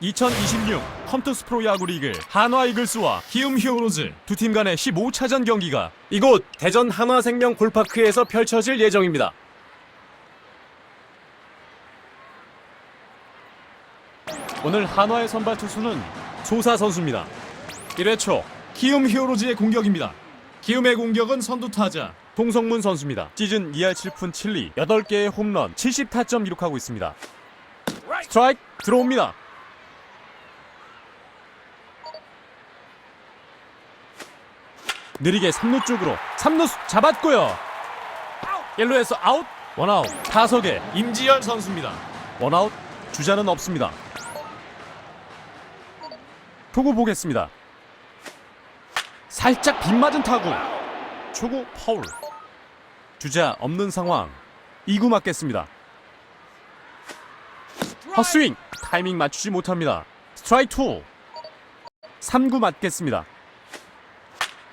2026 컴투스 프로 야구 리그 한화 이글스와 기움 히어로즈 두 팀 간의 15차전 경기가 이곳 대전 한화생명 골파크에서 펼쳐질 예정입니다. 오늘 한화의 선발 투수는 소사 선수입니다. 1회 초 기움 히어로즈의 공격입니다. 기움의 공격은 선두 타자 동성문 선수입니다. 시즌 2할 7푼 7리 8개의 홈런 70타점 기록하고 있습니다. 스트라이크 들어옵니다. 느리게 3루 쪽으로 3루 잡았고요. 1루에서 아웃 원아웃 타석에 임지열 선수입니다. 원아웃 주자는 없습니다. 투구 보겠습니다. 살짝 빗맞은 타구 초구 파울 주자 없는 상황 2구 맞겠습니다. 헛스윙 타이밍 맞추지 못합니다. 스트라이크 2 3구 맞겠습니다.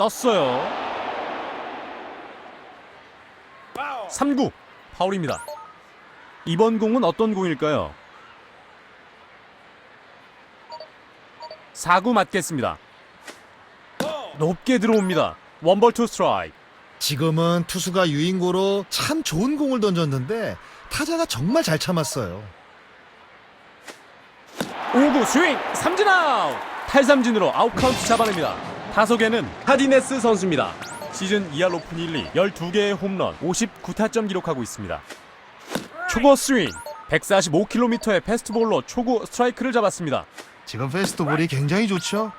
떴어요. 3구 파울입니다. 이번 공은 어떤 공일까요? 4구 맞겠습니다. 높게 들어옵니다. 원볼 투 스트라이크. 지금은 투수가 유인고로 참 좋은 공을 던졌는데 타자가 정말 잘 참았어요. 5구 스윙 삼진 아웃 탈삼진으로 아웃 카운트 잡아냅니다 타석에는 하디네스 선수입니다. 시즌 2할 오픈 1리 12개의 홈런 59타점 기록하고 있습니다. 초구 스윙 145km의 패스트볼로 초구 스트라이크를 잡았습니다. 지금 페스트볼이 굉장히 좋죠.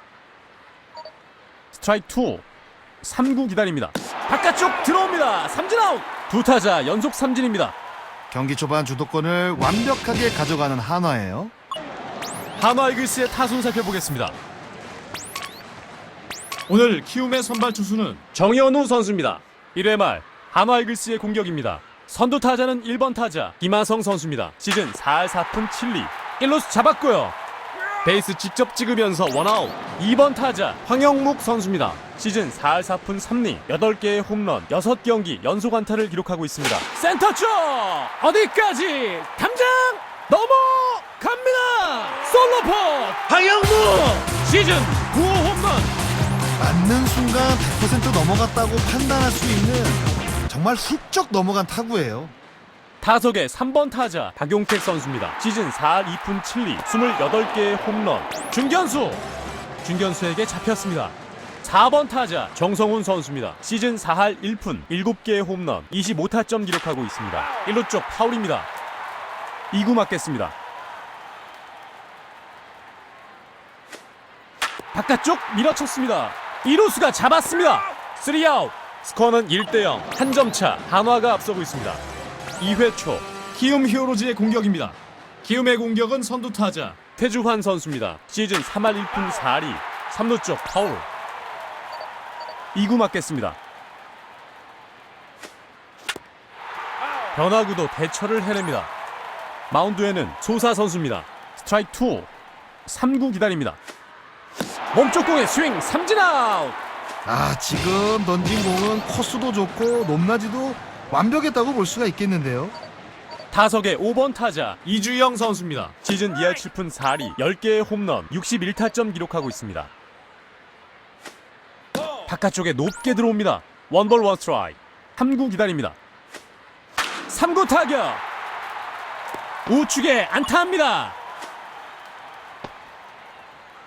스트라이크 2 3구 기다립니다. 바깥쪽 들어옵니다. 삼진 아웃! 두 타자 연속 삼진입니다. 경기 초반 주도권을 완벽하게 가져가는 한화예요. 한화 이글스의 타순 살펴보겠습니다. 오늘 키움의 선발 투수는 정현우 선수입니다. 1회 말 한화 이글스의 공격입니다. 선두 타자는 1번 타자 김하성 선수입니다. 시즌 4할 4푼 7리 1루수 잡았고요. 베이스 직접 찍으면서 원아웃 2번 타자 황영묵 선수입니다. 시즌 4할 4푼 3리 8개의 홈런 6경기 연속 안타를 기록하고 있습니다. 센터 쪽 어디까지 담장 넘어갑니다. 솔로포 황영묵 시즌 9호 홈런 맞는 순간 100% 넘어갔다고 판단할 수 있는 정말 훌쩍 넘어간 타구예요. 타석의 3번 타자 박용택 선수입니다. 시즌 4할 2푼 7리 28개의 홈런 중견수 중견수에게 잡혔습니다. 4번 타자 정성훈 선수입니다. 시즌 4할 1푼 7개의 홈런 25타점 기록하고 있습니다. 1루 쪽 파울입니다. 2구 맞겠습니다. 바깥쪽 밀어쳤습니다. 2루수가 잡았습니다. 3아웃. 스코어는 1대0. 한 점 차. 한화가 앞서고 있습니다. 2회 초 키움 히어로즈의 공격입니다. 키움의 공격은 선두 타자 태주환 선수입니다. 시즌 3할 1푼 4리 3루 쪽 파울 2구 맞겠습니다. 변화구도 대처를 해냅니다. 마운드에는 소사 선수입니다. 스트라이크 2 3구 기다립니다. 몸쪽 공의 스윙 삼진 아웃 아, 지금 던진 공은 코스도 좋고 높낮이도 완벽했다고 볼 수가 있겠는데요. 타석의 5번 타자 이주영 선수입니다. 시즌 2할 7푼 4리 10개의 홈런 61타점 기록하고 있습니다. 바깥쪽에 높게 들어옵니다. 원볼 원 스트라이크 3구 기다립니다. 3구 타격 우측에 안타합니다.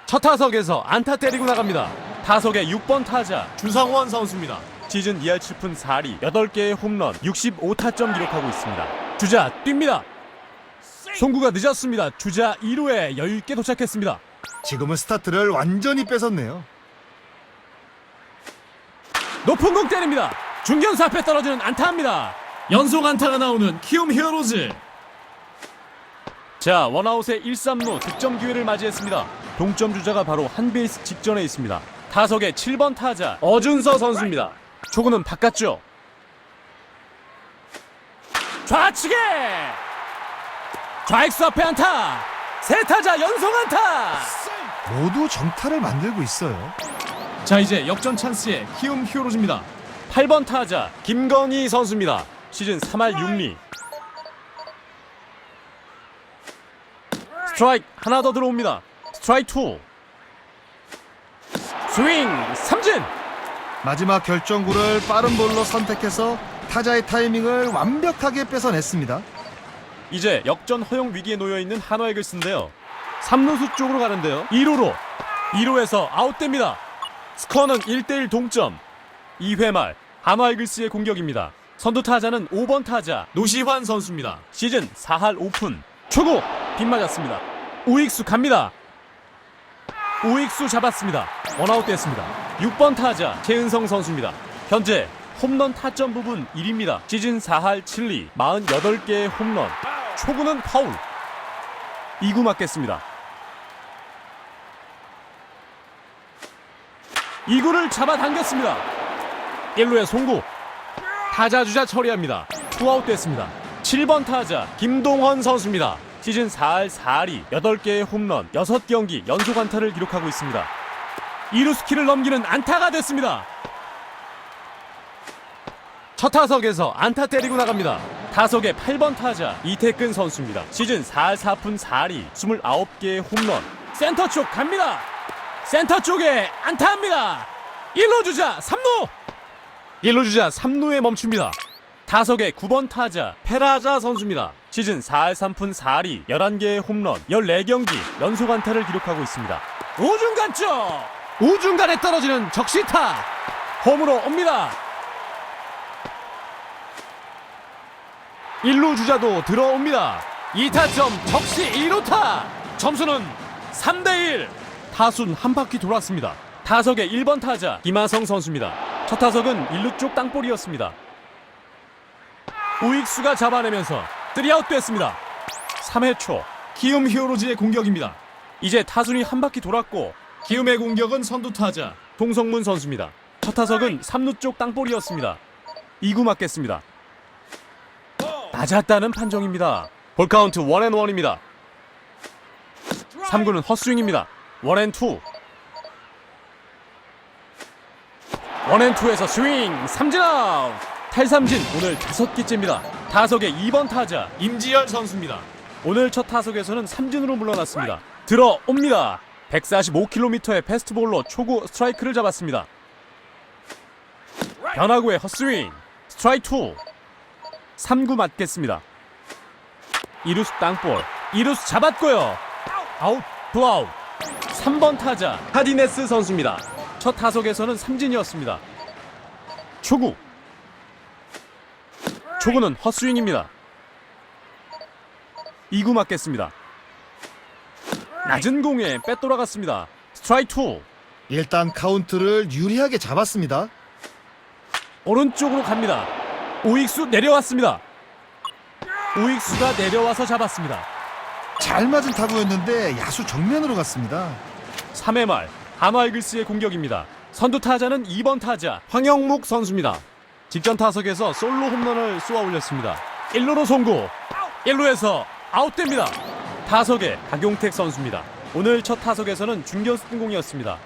첫 타석에서 안타 때리고 나갑니다. 타석의 6번 타자 주상원 선수입니다. 시즌 2할 7푼 4리 8개의 홈런 65타점 기록하고 있습니다. 주자 뜁니다. 송구가 늦었습니다. 주자 2루에 여유 있게 도착했습니다. 지금은 스타트를 완전히 뺏었네요. 높은 공 때립니다. 중견수 앞에 떨어지는 안타입니다. 연속 안타가 나오는 키움 히어로즈. 자, 원아웃의 1, 3루 득점 기회를 맞이했습니다. 동점 주자가 바로 한 베이스 직전에 있습니다. 타석의 7번 타자 어준서 선수입니다. 초구는 바깥쪽. 좌측에 좌익수 앞에 안타. 세 타자 연속 안타. 모두 정타를 만들고 있어요. 자 이제 역전 찬스의 키움 히어로즈입니다 8번 타자 김건희 선수입니다 시즌 3할 6리 스트라이크 하나 더 들어옵니다 스트라이크 2 스윙 삼진 마지막 결정구를 빠른 볼로 선택해서 타자의 타이밍을 완벽하게 뺏어냈습니다. 이제 역전 허용 위기에 놓여 있는 한화 이글스인데요. 3루수 쪽으로 가는데요. 2루로 2루에서 아웃됩니다. 스코어는 1대1 동점. 2회 말 한화 이글스의 공격입니다. 선두 타자는 5번 타자 노시환 선수입니다. 시즌 4할 오픈. 초구 빗맞았습니다. 우익수 갑니다. 우익수 잡았습니다. 원아웃 됐습니다. 6번 타자 최은성 선수입니다. 현재 홈런 타점 부분 1위입니다. 시즌 4할 7리 48개의 홈런. 초구는 파울. 2구 맞겠습니다. 2구를 잡아당겼습니다. 1루에 송구. 타자 주자 처리합니다. 투아웃 됐습니다. 7번 타자 김동헌 선수입니다. 시즌 4할 4리 8개의 홈런 6경기 연속 안타를 기록하고 있습니다. 2루 스키를 넘기는 안타가 됐습니다. 첫 타석에서 안타 때리고 나갑니다. 타석의 8번 타자 이태근 선수입니다. 시즌 4할 4푼 4리 29개의 홈런 센터 쪽 갑니다. 센터 쪽에 안타합니다. 1루 주자 3루 1루 주자 3루에 멈춥니다. 타석의 9번 타자 페라자 선수입니다. 시즌 4할 3푼 4리 11개의 홈런 14경기 연속 안타를 기록하고 있습니다. 우중간 쪽 우중간에 떨어지는 적시타 홈으로 옵니다. 1루 주자도 들어옵니다. 2타점 적시 1루타 점수는 3대1 타순 한 바퀴 돌았습니다. 타석의 1번 타자 김하성 선수입니다. 첫 타석은 1루 쪽 땅볼이었습니다. 우익수가 잡아내면서 3아웃 됐습니다. 3회 초 키움 히어로즈의 공격입니다. 이제 타순이 한 바퀴 돌았고 키움의 공격은 선두 타자 동성문 선수입니다. 첫 타석은 3루 쪽 땅볼이었습니다. 2구 맞겠습니다. 맞았다는 판정입니다. 볼 카운트 원앤원입니다. 3구는 헛스윙입니다. 원앤투. 원앤투에서 스윙 삼진 아웃. 탈삼진 오늘 다섯 개째입니다. 타석의 2번 타자 임지열 선수입니다. 오늘 첫 타석에서는 삼진으로 물러났습니다. 들어옵니다. 145km의 패스트볼로 초구 스트라이크를 잡았습니다. 변화구의 헛스윙 스트라이크 2 3구 맞겠습니다. 이루스 땅볼. 이루스 잡았고요. 아웃, 투아웃. 3번 타자 하디네스 선수입니다. 첫 타석에서는 삼진이었습니다. 초구. 초구는 헛스윙입니다. 2구 맞겠습니다. 낮은 공에 빼돌아갔습니다. 스트라이크 2. 일단 카운트를 유리하게 잡았습니다. 오른쪽으로 갑니다. 우익수 내려왔습니다. 우익수가 내려와서 잡았습니다. 잘 맞은 타구였는데 야수 정면으로 갔습니다. 3회 말 한화 이글스의 공격입니다. 선두 타자는 2번 타자 황영묵 선수입니다. 직전 타석에서 솔로 홈런을 쏘아 올렸습니다. 1루로 송구. 1루에서 아웃됩니다. 타석에 박용택 선수입니다. 오늘 첫 타석에서는 중견수 공이었습니다.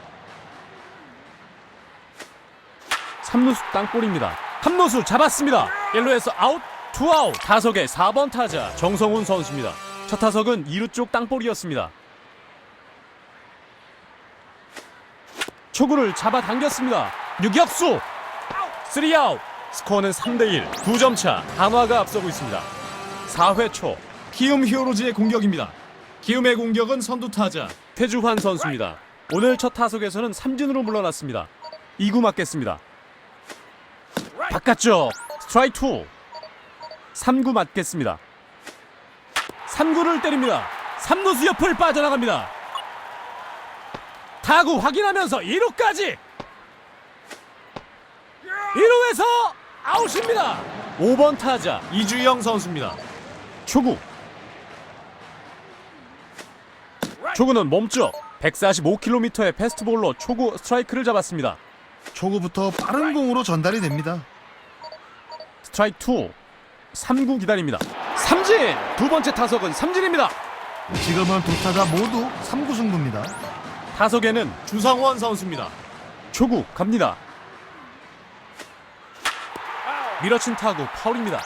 3루수 땅볼입니다. 3루수 잡았습니다. 1루에서 아웃, 투아웃. 타석의 4번 타자 정성훈 선수입니다. 첫 타석은 2루 쪽 땅볼이었습니다. 초구를 잡아당겼습니다. 유격수 3아웃 스코어는 3대1 2점 차 한화가 앞서고 있습니다. 4회 초 키움 히어로즈의 공격입니다. 키움의 공격은 선두 타자 태주환 선수입니다. 오늘 첫 타석에서는 삼진으로 물러났습니다. 2구 맞겠습니다. 바깥쪽 스트라이크 2 3구 맞겠습니다. 3구를 때립니다. 3루수 옆을 빠져나갑니다. 타구 확인하면서 2루까지 1루에서 아웃입니다. 5번 타자 이주영 선수입니다. 초구. 초구는 몸쪽. 145km의 패스트볼로 초구 스트라이크를 잡았습니다. 초구부터 빠른 공으로 전달이 됩니다. 스트라이크 2 3구 기다립니다. 삼진! 두 번째 타석은 삼진입니다. 지금은 두 타자 모두 3구 승부입니다. 타석에는 주상원 선수입니다. 초구 갑니다. 밀어친 타구 파울입니다.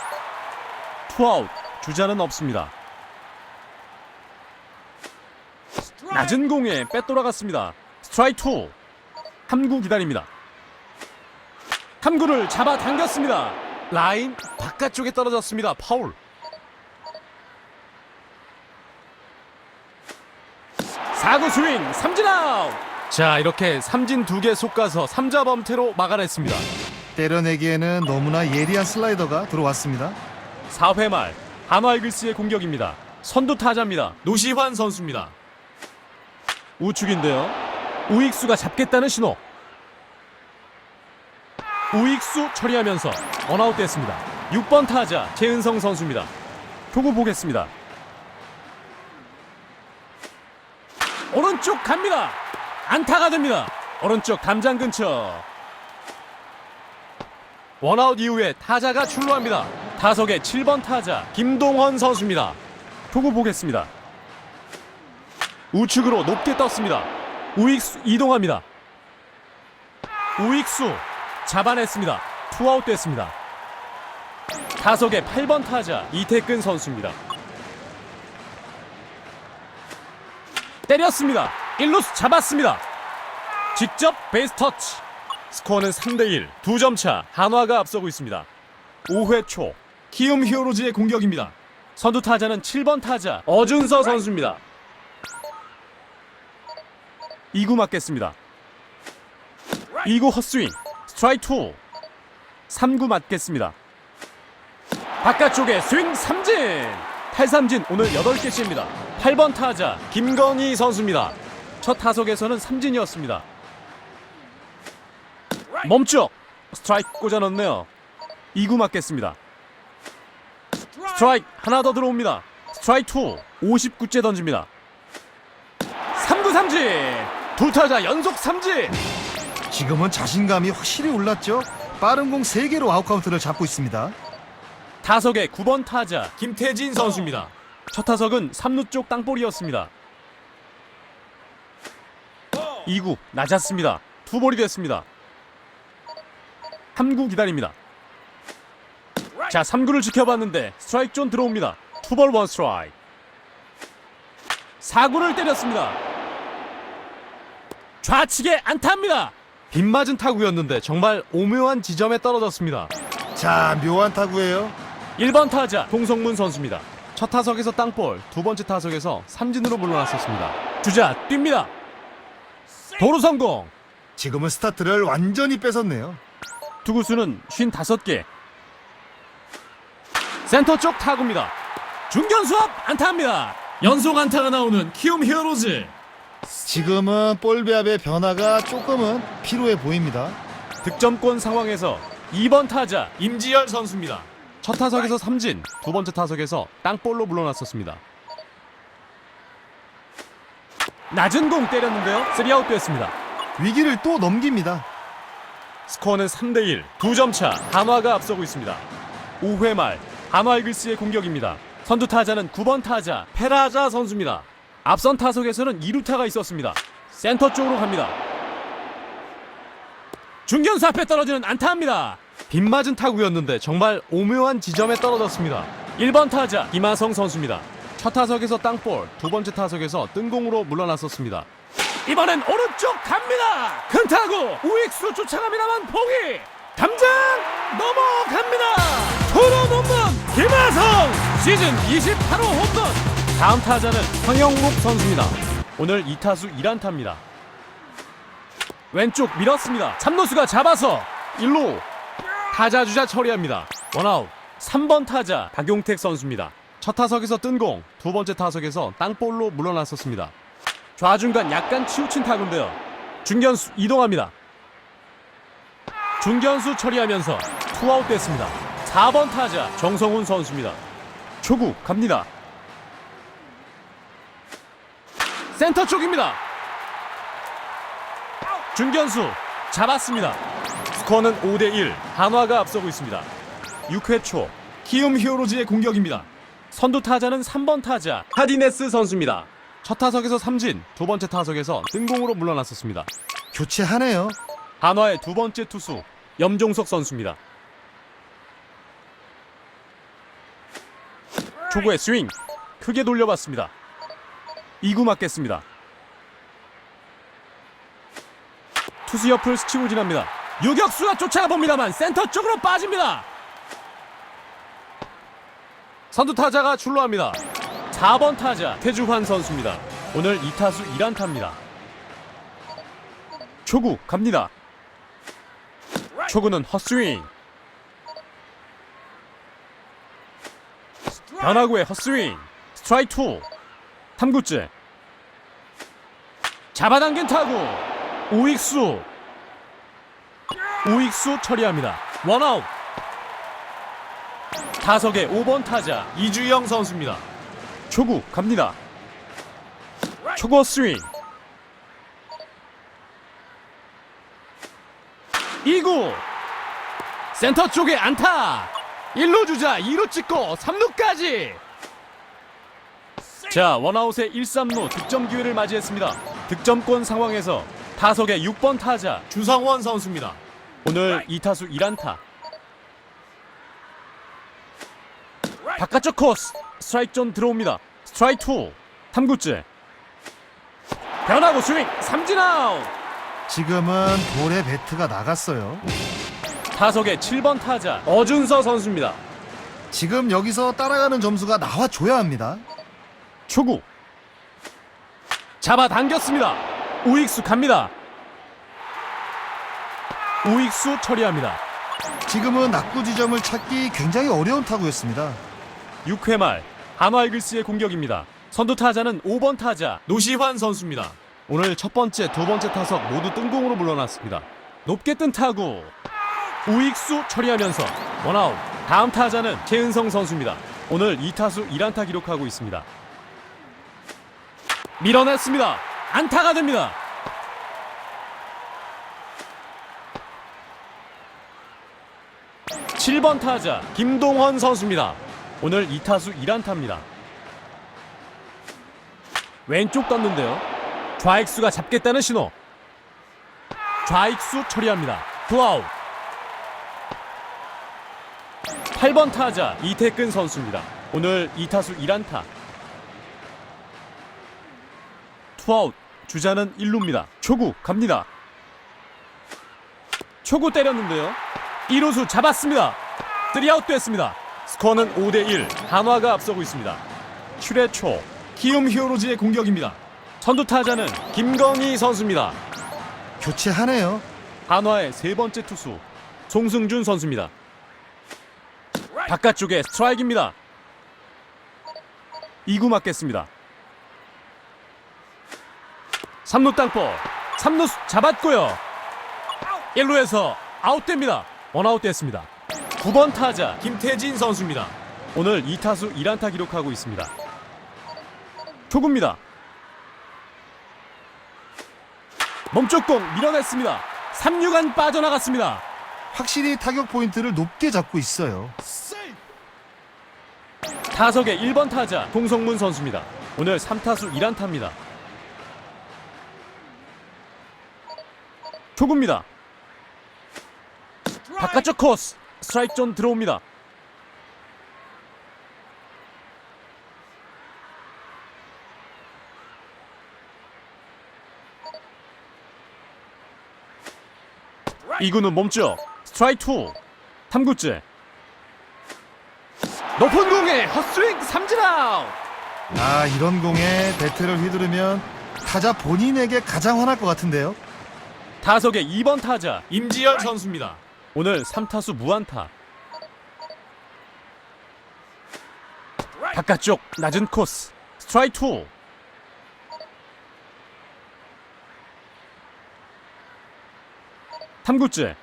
투아웃 주자는 없습니다. 낮은 공에 빼돌아갔습니다. 스트라이크 2. 3구 기다립니다. 3구를 잡아 당겼습니다. 라인 바깥쪽에 떨어졌습니다. 파울. 4구 스윙 삼진 아웃. 자 이렇게 삼진 두 개 속가서 삼자 범퇴로 막아냈습니다. 때려내기에는 너무나 예리한 슬라이더가 들어왔습니다. 4회 말 한화 이글스의 공격입니다. 선두 타자입니다. 노시환 선수입니다. 우측인데요. 우익수가 잡겠다는 신호. 우익수 처리하면서 원아웃 됐습니다. 6번 타자 최은성 선수입니다. 표구 보겠습니다. 오른쪽 갑니다. 안타가 됩니다. 오른쪽 담장 근처. 원아웃 이후에 타자가 출루합니다. 타석의 7번 타자 김동헌 선수입니다. 표구 보겠습니다. 우측으로 높게 떴습니다. 우익수 이동합니다. 우익수 잡아냈습니다. 투아웃 됐습니다. 타석의 8번 타자 이태근 선수입니다. 때렸습니다. 1루수 잡았습니다. 직접 베이스 터치. 스코어는 3대1. 2점 차. 한화가 앞서고 있습니다. 5회 초. 키움 히어로즈의 공격입니다. 선두 타자는 7번 타자 어준서 선수입니다. 2구 맞겠습니다. 2구 헛스윙. 스트라이크 2. 3구 맞겠습니다. 바깥쪽에 스윙 삼진. 탈삼진 오늘 8개째입니다. 8번 타자 김건희 선수입니다. 첫 타석에서는 삼진이었습니다. 멈춰. 스트라이크 꽂아 넣네요. 2구 맞겠습니다. 스트라이크 하나 더 들어옵니다. 스트라이크 2 59째 던집니다. 3구 삼진. 두 타자 연속 삼진. 지금은 자신감이 확실히 올랐죠. 빠른 공 3개로 아웃카운트를 잡고 있습니다. 타석의 9번 타자 김태진 선수입니다. 첫 타석은 3루 쪽 땅볼이었습니다. 2구 낮았습니다. 투볼이 됐습니다. 3구 기다립니다. 자 3구를 지켜봤는데 스트라이크 존 들어옵니다. 투볼 원 스트라이크. 4구를 때렸습니다. 좌측에 안타입니다. 빗맞은 타구였는데 정말 오묘한 지점에 떨어졌습니다. 자, 묘한 타구예요. 1번 타자 동성문 선수입니다. 첫 타석에서 땅볼, 두 번째 타석에서 삼진으로 물러났었습니다. 주자 뜁니다. 도루 성공. 지금은 스타트를 완전히 뺏었네요. 투구수는 55개. 센터 쪽 타구입니다. 중견수 앞 안타입니다. 연속 안타가 나오는 키움 히어로즈. 지금은 볼 배합의 변화가 조금은 필요해 보입니다. 득점권 상황에서 2번 타자 임지열 선수입니다. 첫 타석에서 삼진, 두 번째 타석에서 땅볼로 물러났었습니다. 낮은 공 때렸는데요. 3아웃 됐습니다. 위기를 또 넘깁니다. 스코어는 3대1, 2점 차, 한화가 앞서고 있습니다. 5회 말, 한화 이글스의 공격입니다. 선두 타자는 9번 타자, 페라자 선수입니다. 앞선 타석에서는 2루타가 있었습니다. 센터 쪽으로 갑니다. 중견수 앞에 떨어지는 안타입니다. 빗맞은 타구였는데 정말 오묘한 지점에 떨어졌습니다. 1번 타자, 김하성 선수입니다. 첫 타석에서 땅볼, 두 번째 타석에서 뜬공으로 물러났었습니다. 이번엔 오른쪽 갑니다. 큰 타구 우익수 쫓아갑니다만 포기. 담장 넘어갑니다. 투런 홈런 김하성 시즌 28호 홈런. 다음 타자는 황영록 선수입니다. 오늘 2타수 1안타입니다. 왼쪽 밀었습니다. 삼루수가 잡아서 1루 타자 주자 처리합니다. 원아웃 3번 타자 박용택 선수입니다. 첫 타석에서 뜬 공, 두 번째 타석에서 땅볼로 물러났었습니다. 좌중간 약간 치우친 타구인데요. 중견수 이동합니다. 중견수 처리하면서 투아웃 됐습니다. 4번 타자 정성훈 선수입니다. 초구 갑니다. 센터 쪽입니다. 중견수 잡았습니다. 스코어는 5대1 한화가 앞서고 있습니다. 6회 초 키움 히어로즈의 공격입니다. 선두 타자는 3번 타자 하디네스 선수입니다. 첫 타석에서 삼진, 두 번째 타석에서 등공으로 물러났었습니다. 교체하네요. 한화의 두 번째 투수 염종석 선수입니다. 초구의 스윙 크게 돌려봤습니다. 2구 맞겠습니다. 투수 옆을 스치고 지납니다. 유격수가 쫓아가 봅니다만 센터 쪽으로 빠집니다. 선두 타자가 출루합니다. 4번 타자 태주환 선수입니다. 오늘 2타수 1안타입니다. 초구 갑니다. 초구는 헛스윙. 변화구의 헛스윙. 스트라이크 2. 3구째. 잡아당긴 타구. 우익수. 우익수 처리합니다. 원아웃. 타석의 5번 타자 이주영 선수입니다. 초구 갑니다. 초구 스윙. 2구. 센터 쪽에 안타. 1루 주자 2루 찍고 3루까지. 자 원아웃의 1, 3루 득점 기회를 맞이했습니다. 득점권 상황에서 타석의 6번 타자 주성원 선수입니다. 오늘 2타수 1안타 바깥쪽 코스 스트라이크 존 들어옵니다 스트라이크 2 3구째 변하고 스윙 삼진 아웃 지금은 볼에 배트가 나갔어요. 타석의 7번 타자 어준서 선수입니다. 지금 여기서 따라가는 점수가 나와줘야 합니다. 초구 잡아당겼습니다. 우익수 갑니다. 우익수 처리합니다. 지금은 낙구 지점을 찾기 굉장히 어려운 타구였습니다. 6회 말 한화 이글스의 공격입니다. 선두 타자는 5번 타자 노시환 선수입니다. 오늘 첫 번째, 두 번째 타석 모두 뜬공으로 물러났습니다. 높게 뜬 타구 우익수 처리하면서 원아웃. 다음 타자는 최은성 선수입니다. 오늘 2타수 1안타 기록하고 있습니다. 밀어냈습니다. 안타가 됩니다. 칠번 타자 김동헌 선수입니다. 오늘 2타수 1안타입니다. 왼쪽 떴는데요. 좌익수가 잡겠다는 신호. 좌익수 처리합니다. 투아웃. 8번 타자 이태근 선수입니다. 오늘 2타수 1안타. 투아웃. 주자는 1루입니다. 초구 갑니다. 초구 때렸는데요. 1루수 잡았습니다. 3아웃 됐습니다. 스코어는 5대1. 한화가 앞서고 있습니다. 7회 초 키움 히어로즈의 공격입니다. 선두 타자는 김건희 선수입니다. 교체하네요. 한화의 세 번째 투수 송승준 선수입니다. 바깥쪽에 스트라이크입니다. 2구 맞겠습니다. 3루 땅볼 3루 잡았고요. 1루에서 아웃됩니다. 원아웃 됐습니다. 9번 타자 김태진 선수입니다. 오늘 2타수 1안타 기록하고 있습니다. 초구입니다. 몸쪽 공 밀어냈습니다. 3루간 빠져나갔습니다. 확실히 타격 포인트를 높게 잡고 있어요. 타석의 1번 타자 동성문 선수입니다. 오늘 3타수 1안타입니다. 초구입니다. 바깥쪽 코스 스트라이크 존 들어옵니다. 이구는 몸쪽 스트라이크 2 3구째 높은 공에 헛스윙 삼진 아웃 아 이런 공에 배트를 휘두르면 타자 본인에게 가장 화날 것 같은데요. 타석의 2번 타자 임지열 선수입니다. 오늘 3타수 무안타. 바깥쪽 낮은 코스 스트라이크 2. 삼구째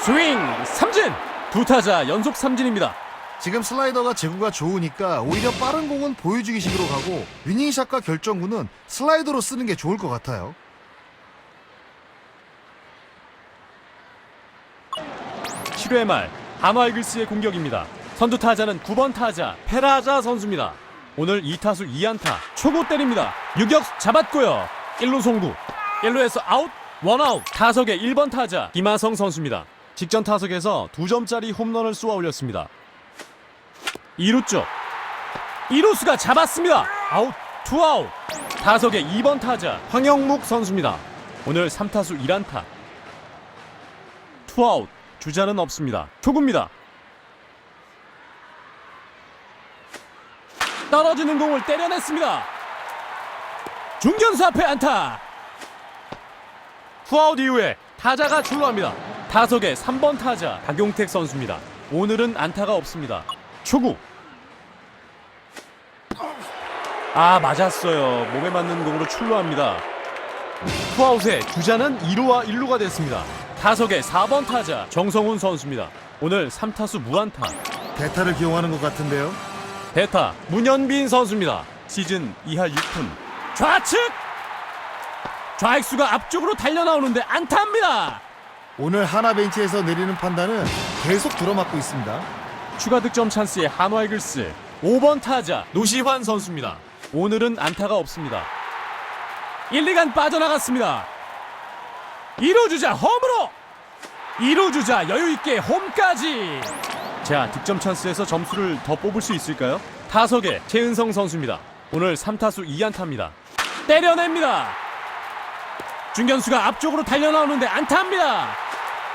스윙 삼진 두 타자 연속 삼진입니다. 지금 슬라이더가 제구가 좋으니까 오히려 빠른 공은 보여주기 식으로 가고 위닝샷과 결정구는 슬라이더로 쓰는 게 좋을 것 같아요. 7회 말 한화 이글스의 공격입니다. 선두 타자는 9번 타자 페라자 선수입니다. 오늘 2타수 2안타 초구 때립니다. 유격 잡았고요. 1루 송구 1루에서 아웃 원아웃 타석의 1번 타자 김하성 선수입니다. 직전 타석에서 2점짜리 홈런을 쏘아 올렸습니다. 2루 쪽 2루수가 잡았습니다. 아웃 투아웃 타석의 2번 타자 황영묵 선수입니다. 오늘 3타수 1안타. 투아웃. 주자는 없습니다. 초구입니다. 떨어지는 공을 때려냈습니다. 중견수 앞에 안타. 투아웃 이후에 타자가 출루합니다. 타석의 3번 타자 박용택 선수입니다. 오늘은 안타가 없습니다. 초구. 아 맞았어요. 몸에 맞는 공으로 출루합니다. 투아웃에 주자는 2루와 1루가 됐습니다. 타석의 4번 타자 정성훈 선수입니다. 오늘 3타수 무안타. 대타를 기용하는 것 같은데요. 대타 문현빈 선수입니다. 시즌 2할 6푼. 좌측! 좌익수가 앞쪽으로 달려나오는데 안타입니다. 오늘 하나 벤치에서 내리는 판단은 계속 들어맞고 있습니다. 추가 득점 찬스의 한화 이글스 5번 타자 노시환 선수입니다. 오늘은 안타가 없습니다. 1, 2간 빠져나갔습니다. 1루 주자 홈으로 2루 주자 여유 있게 홈까지. 자, 득점 찬스에서 점수를 더 뽑을 수 있을까요? 타석의 최은성 선수입니다. 오늘 3타수 2안타입니다. 때려냅니다. 중견수가 앞쪽으로 달려나오는데 안타입니다.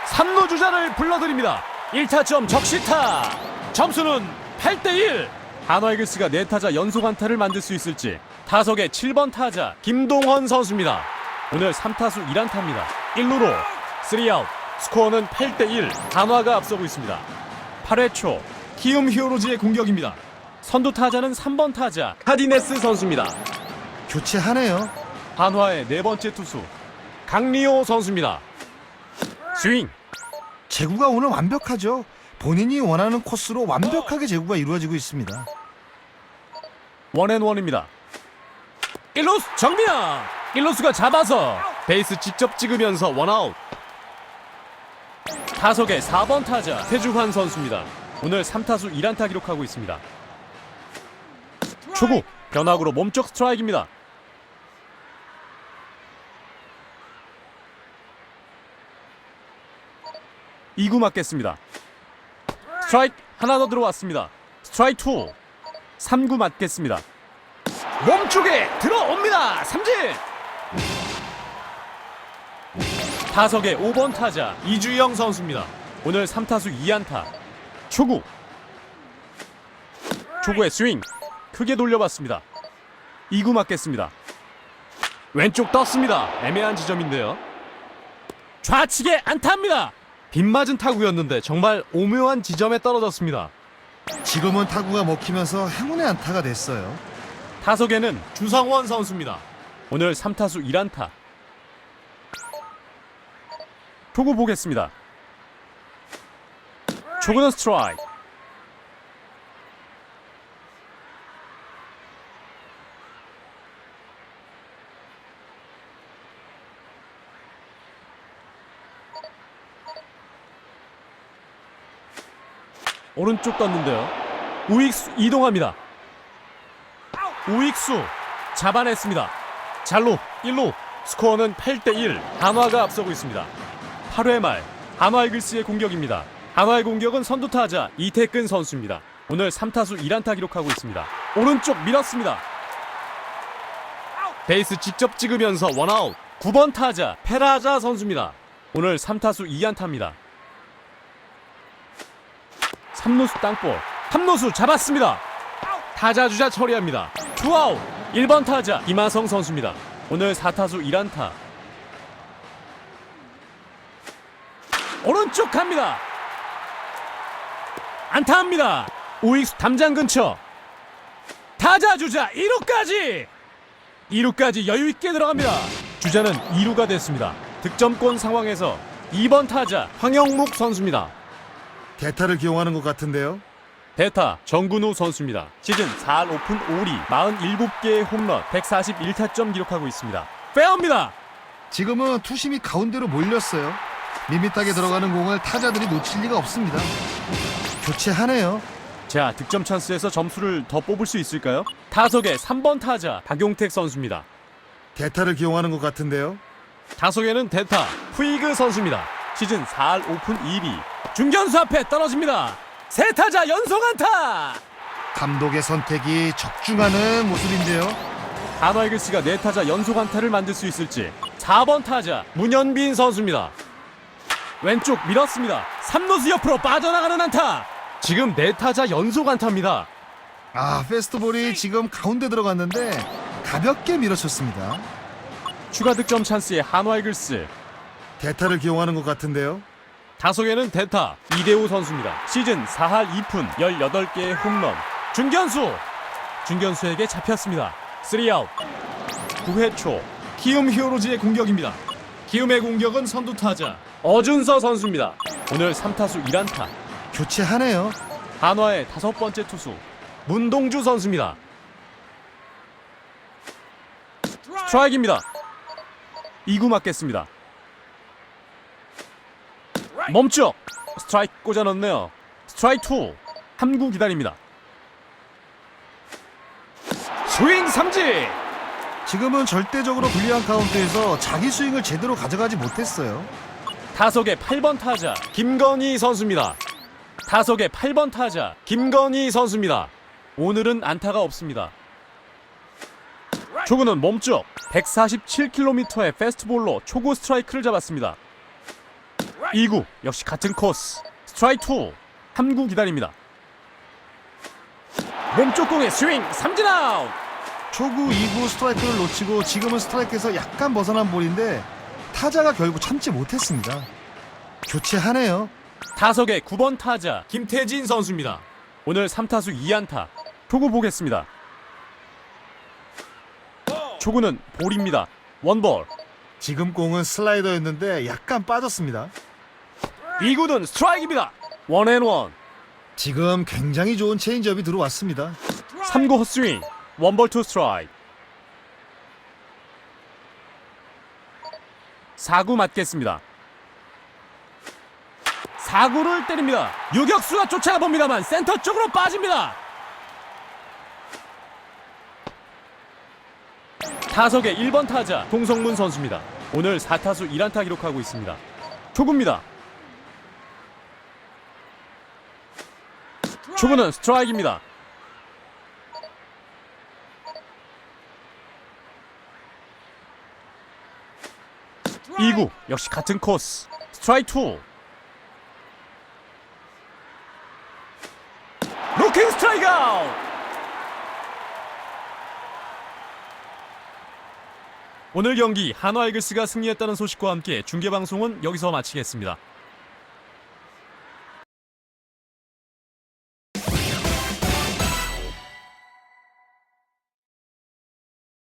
3루 주자를 불러드립니다. 1타점 적시타. 점수는 8대1. 한화 이글스가 4타자 연속 안타를 만들 수 있을지. 타석의 7번 타자 김동헌 선수입니다. 오늘 3타수 1안타입니다. 1루로 3아웃. 스코어는 8대1. 한화가 앞서고 있습니다. 8회 초 키움 히어로즈의 공격입니다. 선두 타자는 3번 타자 카디네스 선수입니다. 교체하네요. 한화의 네 번째 투수 강리호 선수입니다. 스윙 제구가 오늘 완벽하죠. 본인이 원하는 코스로 완벽하게 제구가 이루어지고 있습니다. 원앤원입니다. 1루수 정면 1루수가 잡아서 베이스 직접 찍으면서 원아웃 타석의 4번 타자 태주환 선수입니다. 오늘 3타수 1안타 기록하고 있습니다. 초구 변화구로 몸쪽 스트라이크입니다. 이구 맞겠습니다. 스트라이크 하나 더 들어왔습니다. 스트라이크 2 3구 맞겠습니다. 몸쪽에 들어옵니다. 삼진. 타석의 5번 타자 이주영 선수입니다. 오늘 3타수 2안타. 초구. 초구의 스윙 크게 돌려봤습니다. 2구 맞겠습니다. 왼쪽 떴습니다. 애매한 지점인데요. 좌측에 안타입니다. 빗맞은 타구였는데 정말 오묘한 지점에 떨어졌습니다. 지금은 타구가 먹히면서 행운의 안타가 됐어요. 타석에는 주성원 선수입니다. 오늘 3타수 1안타. 초구 보겠습니다. 초구는 스트라이크. 오른쪽 떴는데요. 우익수 이동합니다. 우익수 잡아냈습니다. 잘로 1루 스코어는 8대1 한화가 앞서고 있습니다. 8회 말 한화 이글스의 공격입니다. 한화의 공격은 선두 타자 이태근 선수입니다. 오늘 3타수 1안타 기록하고 있습니다. 오른쪽 밀었습니다. 베이스 직접 찍으면서 원아웃 9번 타자 페라자 선수입니다. 오늘 3타수 2안타입니다. 3루수 땅볼 3루수 잡았습니다. 타자 주자 처리합니다. 투아웃 1번 타자 이마성 선수입니다. 오늘 4타수 1안타. 오른쪽 갑니다. 안타합니다. 우익수 담장 근처. 타자 주자 2루까지. 2루까지 여유 있게 들어갑니다. 주자는 2루가 됐습니다. 득점권 상황에서 2번 타자 황영묵 선수입니다. 대타를 기용하는 것 같은데요. 대타 정근우 선수입니다. 시즌 4할 오픈 5리 47개의 홈런 141타점 기록하고 있습니다. 페어입니다. 지금은 투심이 가운데로 몰렸어요. 밋밋하게 들어가는 공을 타자들이 놓칠 리가 없습니다. 교체하네요. 자, 득점 찬스에서 점수를 더 뽑을 수 있을까요? 타석의 3번 타자 박용택 선수입니다. 대타를 기용하는 것 같은데요. 타석에는 대타 후이그 선수입니다. 시즌 4할 오픈 2리 중견수 앞에 떨어집니다. 세 타자 연속 안타. 감독의 선택이 적중하는 모습인데요. 한화 이글스가 네 타자 연속 안타를 만들 수 있을지 4번 타자 문현빈 선수입니다. 왼쪽 밀었습니다. 3루수 옆으로 빠져나가는 안타. 지금 네 타자 연속 안타입니다. 아 페스트볼이 지금 가운데 들어갔는데 가볍게 밀어쳤습니다. 추가 득점 찬스에 한화 이글스. 대타를 기용하는 것 같은데요. 다속에는 대타 이대호 선수입니다. 시즌 4할 2푼 18개의 홈런. 중견수. 중견수에게 잡혔습니다. 3아웃. 9회 초 키움 히어로즈의 공격입니다. 키움의 공격은 선두 타자 어준서 선수입니다. 오늘 3타수 1안타. 교체하네요. 한화의 다섯 번째 투수 문동주 선수입니다. 스트라이크입니다. 2구 맞겠습니다. 멈춰! 스트라이크 꽂아 넣네요. 스트라이크 2. 3구 기다립니다. 스윙 삼진! 지금은 절대적으로 불리한 카운트에서 자기 스윙을 제대로 가져가지 못했어요. 타석의 8번 타자 김건희 선수입니다. 타석의 8번 타자 김건희 선수입니다. 오늘은 안타가 없습니다. 초구는 몸쪽 147km의 패스트볼로 초구 스트라이크를 잡았습니다. 2구 역시 같은 코스 스트라이크 2 3구 기다립니다. 몸쪽 공의 스윙 삼진 아웃 초구 2구 스트라이크를 놓치고 지금은 스트라이크에서 약간 벗어난 볼인데 타자가 결국 참지 못했습니다. 교체하네요. 타석의 9번 타자 김태진 선수입니다. 오늘 3타수 2안타. 초구 보겠습니다. 초구는 볼입니다. 원볼. 지금 공은 슬라이더였는데 약간 빠졌습니다. 2구는 스트라이크입니다. 원앤원. 지금 굉장히 좋은 체인지업이 들어왔습니다. 3구 헛스윙. 원볼 투 스트라이크. 4구 맞겠습니다. 4구를 때립니다. 유격수가 쫓아가 봅니다만 센터 쪽으로 빠집니다. 타석의 1번 타자 동성문 선수입니다. 오늘 4타수 1안타 기록하고 있습니다. 초구입니다. 초구는 스트라이크입니다. 2구 역시 같은 코스. 스트라이크 2 루킹 스트라이크 아웃. 오늘 경기 한화 이글스가 승리했다는 소식과 함께 중계방송은 여기서 마치겠습니다